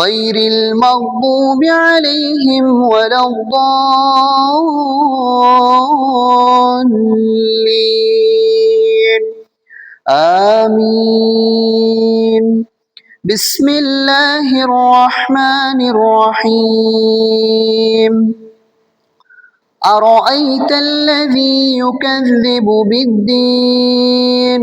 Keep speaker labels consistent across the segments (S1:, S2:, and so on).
S1: غير المغضوب عليهم ولا الضالين. آمين. بسم الله الرحمن الرحيم. أرأيت الذي يكذب بالدين؟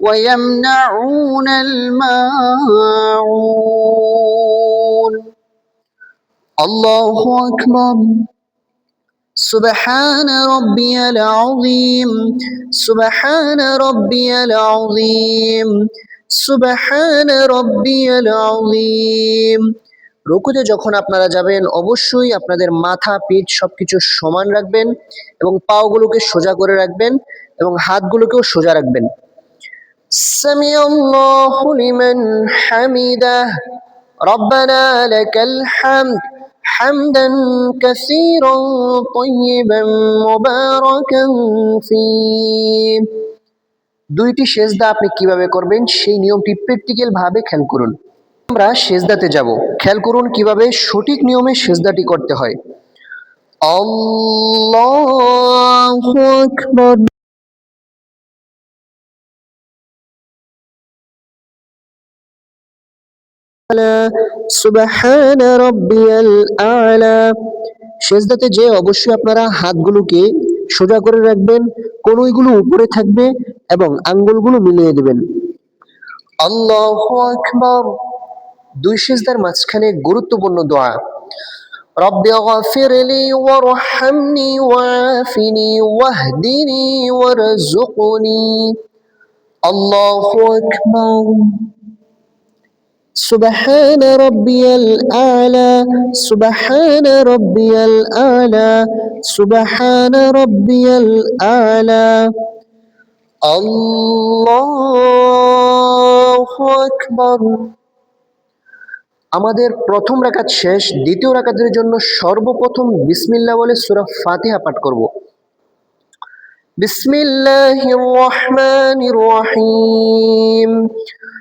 S1: ويمنعون الماعون الله أكبر سبحان ربي العظيم سبحان ربي العظيم سبحان ربي العظيم রুকুতে যখন আপনারা যাবেন অবশ্যই আপনাদের মাথা পিঠ সবকিছু সমান রাখবেন এবং পাওগুলোকে সোজা করে রাখবেন এবং হাতগুলোকেও সোজা রাখবেন سمع الله لمن حمده ربنا لك الحمد حمدا كثيرا طيبا مباركا فيه দুইটি সেজদা আপনি কিভাবে করবেন সেই নিয়মটি প্র্যাকটিক্যাল ভাবে খেয়াল করুন আমরা সেজদাতে যাব খেয়াল করুন কিভাবে সঠিক নিয়মে সেজদাটি করতে হয় আল্লাহু আকবার সেজদাতে যে অবশ্যই আপনারা হাতগুলোকে সোজা করে রাখবেন কনুইগুলো উপরে থাকবে এবং আঙ্গুলগুলো মিলিয়ে দেবেন আল্লাহু আকবার দুই সেজদার মাঝখানে গুরুত্বপূর্ণ দোয়া رب اغفر لي وارحمني وعافني واهدني وارزقني الله أكبر سبحان ربي الأعلى سبحان ربي الأعلى سبحان ربي الأعلى الله أكبر আমাদের প্রথম রাকাত শেষ দ্বিতীয় রাকাতের জন্য সর্বপ্রথম বিসমিল্লাহ বলে সূরা ফাতিহা পাঠ করব বিসমিল্লাহির রহমানির রহিম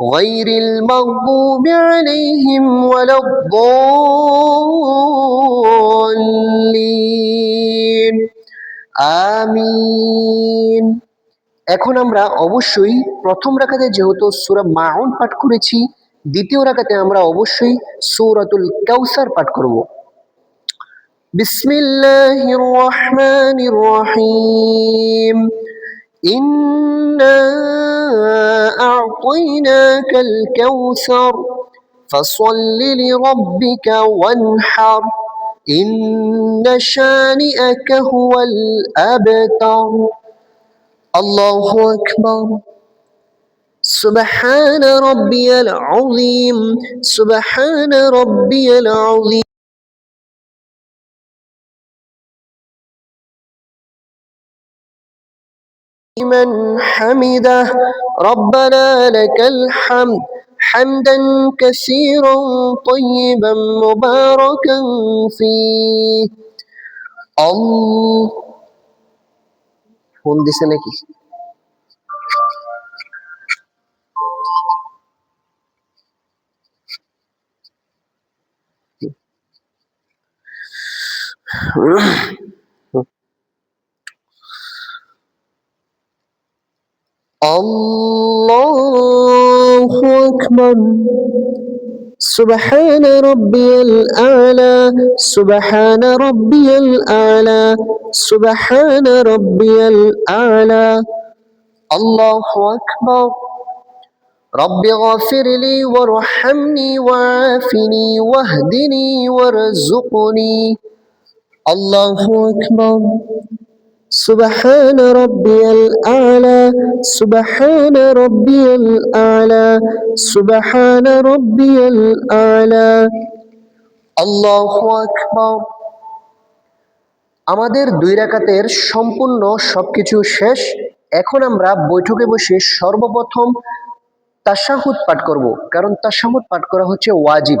S1: غير المغضوب عليهم ولا الضالين আমিন এখন আমরা অবশ্যই প্রথম রাখাতে যেহেতু সুরা মাউন পাঠ করেছি দ্বিতীয় রাখাতে আমরা অবশ্যই সৌরাতুল কাউসার পাঠ করব بسم الله الرحمن الرحيم إنا أعطيناك الكوثر فصل لربك وانحر إن شانئك هو الأبتر. الله أكبر. سبحان ربي العظيم. سبحان ربي العظيم. من حمده ربنا لك الحمد حمدا كثيرا طيبا مباركا فيه الله ফোন দিছে নাকি الله أكبر. سبحان ربي الأعلى سبحان ربي الأعلى سبحان ربي الأعلى. الله أكبر. رب اغفر لي وارحمني وعافني واهدني وارزقني. الله أكبر. سبحان ربي الأعلى سبحان ربي الأعلى سبحان ربي الأعلى الله أكبر আমাদের দুই রাকাতের সম্পূর্ণ সবকিছু শেষ এখন আমরা বৈঠকে বসে সর্বপ্রথম তাশাহুদ পাঠ করব কারণ তাশাহুদ পাঠ করা হচ্ছে ওয়াজিব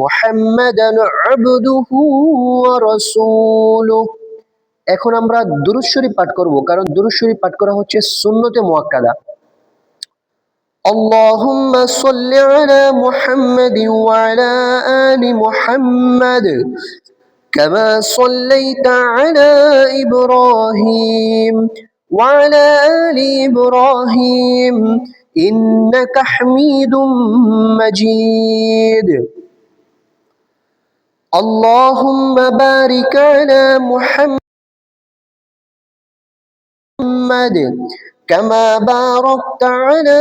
S1: মুহাম্মাদান আবদুহু ওয়া রাসূলুহু এখন আমরা দুরূদ শরীফ পাঠ করব কারণ দুরূদ শরীফ পাঠ করা হচ্ছে সুন্নতে মুআক্কাদা اللهم صل على محمد وعلى آل محمد كما صليت على إبراهيم وعلى آل إبراهيم إنك حميد مجيد اللهم بارك على محمد كما باركت على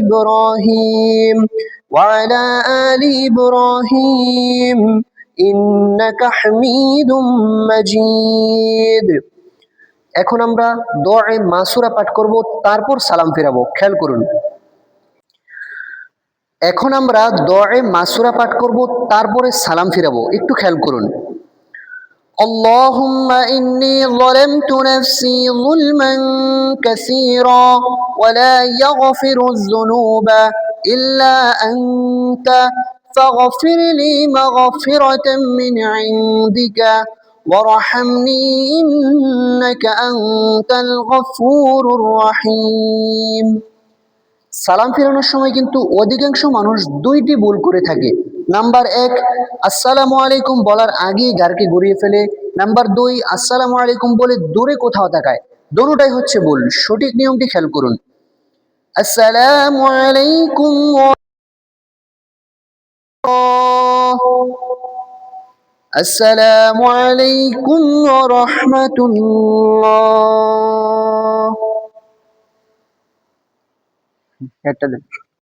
S1: إبراهيم وعلى آل إبراهيم إنك حميد مجيد এখন আমরা দোয়া মাসুরা পাঠ করব তারপর সালাম ফেরাবো খেয়াল করুন এখন আমরা দোয়ায়ে মাসুরা পাঠ করব তারপরে সালাম ফিরাবো একটু খেয়াল করুন اللهم إني ظلمت نفسي ظلما كثيرا ولا يغفر الذنوب إلا أنت فاغفر لي مغفرة من عندك وارحمني إنك أنت الغفور الرحيم সালাম ফেরানোর সময় কিন্তু অধিকাংশ মানুষ দুইটি ভুল করে থাকে। নাম্বার এক, আসসালামু আলাইকুম বলার আগেই গারকে গড়িয়ে ফেলে। নাম্বার দুই, আসসালামু আলাইকুম বলে দূরে কোথাও তাকায়। দোনোটাই হচ্ছে ভুল, সঠিক নিয়মটি খেয়াল করুন। আসসালামু আলাইকুম আসসালামু আলাইকুম রহমতুল্লাহ। একটা